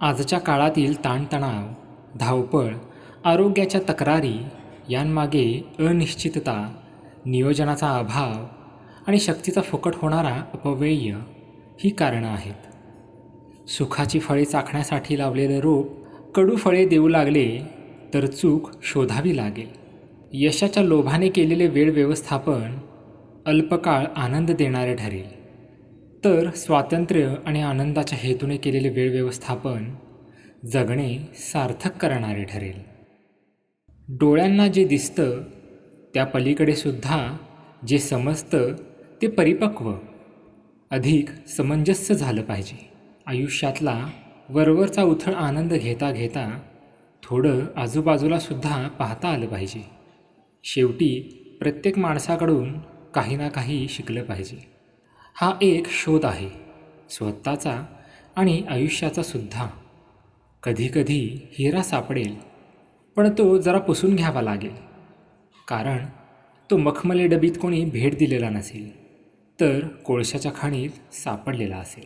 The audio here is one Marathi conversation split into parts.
आजच्या काळातील ताणतणाव धावपळ आरोग्याच्या तक्रारी यांमागे अनिश्चितता नियोजनाचा अभाव आणि शक्तीचा फुकट होणारा अपव्यय ही कारणं आहेत. सुखाची फळे चाखण्यासाठी लावलेलं रोप कडू फळे देऊ लागले तर चूक शोधावी लागेल. यशाच्या लोभाने केलेले वेळ व्यवस्थापन अल्पकाळ आनंद देणारे ठरेल. तर स्वातंत्र्य आणि आनंदाच्या हेतूने केलेले वेळ व्यवस्थापन जगणे सार्थक करणारे ठरेल. डोळ्यांना जे दिसतं त्या पलीकडे सुद्धा जे समजतं ते परिपक्व अधिक समंजस्य झालं पाहिजे. आयुष्यातला वरवरचा उथळ आनंद घेता घेता थोडं आजूबाजूला सुद्धा पाहता आलं पाहिजे. शेवटी प्रत्येक माणसाकडून काही ना काही शिकलं पाहिजे. हा एक शोध आहे स्वतःचा आणि आयुष्याचा सुद्धा. कधीकधी हिरा सापडेल पण तो जरा पुसून घ्यावा लागेल. कारण तो मखमले डबीत कोणी भेट दिलेला नसेल तर कोळशाच्या खाणीत सापडलेला असेल.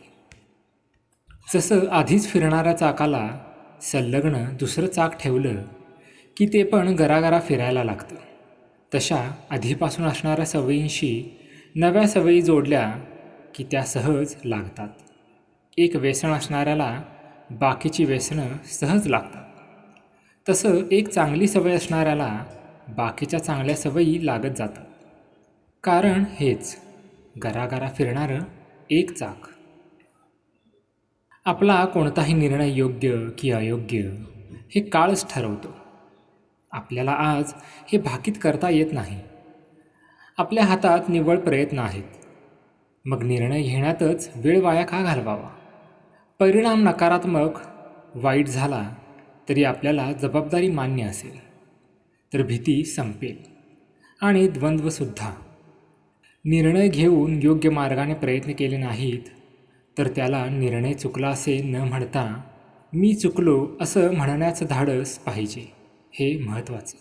जसं आधीच फिरणाऱ्या चाकाला संलग्न दुसरं चाक ठेवलं की ते पण गरागरा फिरायला लागतं. तशा आधीपासून असणाऱ्या सवयींशी नव्या सवयी जोडल्या की त्या सहज लागतात. एक व्यसन असणाऱ्याला बाकीची व्यसनं सहज लागतात. तसं एक चांगली सवय असणाऱ्याला बाकीच्या चांगल्या सवयी लागत जातात. कारण हेच घराघरा फिरणारं एक चाक. आपला कोणताही निर्णय योग्य की अयोग्य हे काळच ठरवतो. आपल्याला आज हे भाकीत करता येत नाही. आपल्या हातात निव्वळ प्रयत्न आहेत. मग निर्णय घेण्यातच वेळ वाया का घालवावा? परिणाम नकारात्मक वाईट झाला तरी आपल्याला जबाबदारी मान्य असेल. तर भीती संपेल आणि द्वंद्वसुद्धा निर्णय घेऊन योग्य मार्गाने प्रयत्न केले नाहीत तर त्याला निर्णय चुकला असे न म्हणता मी चुकलो असं म्हणण्याचं धाडस पाहिजे. हे महत्त्वाचं.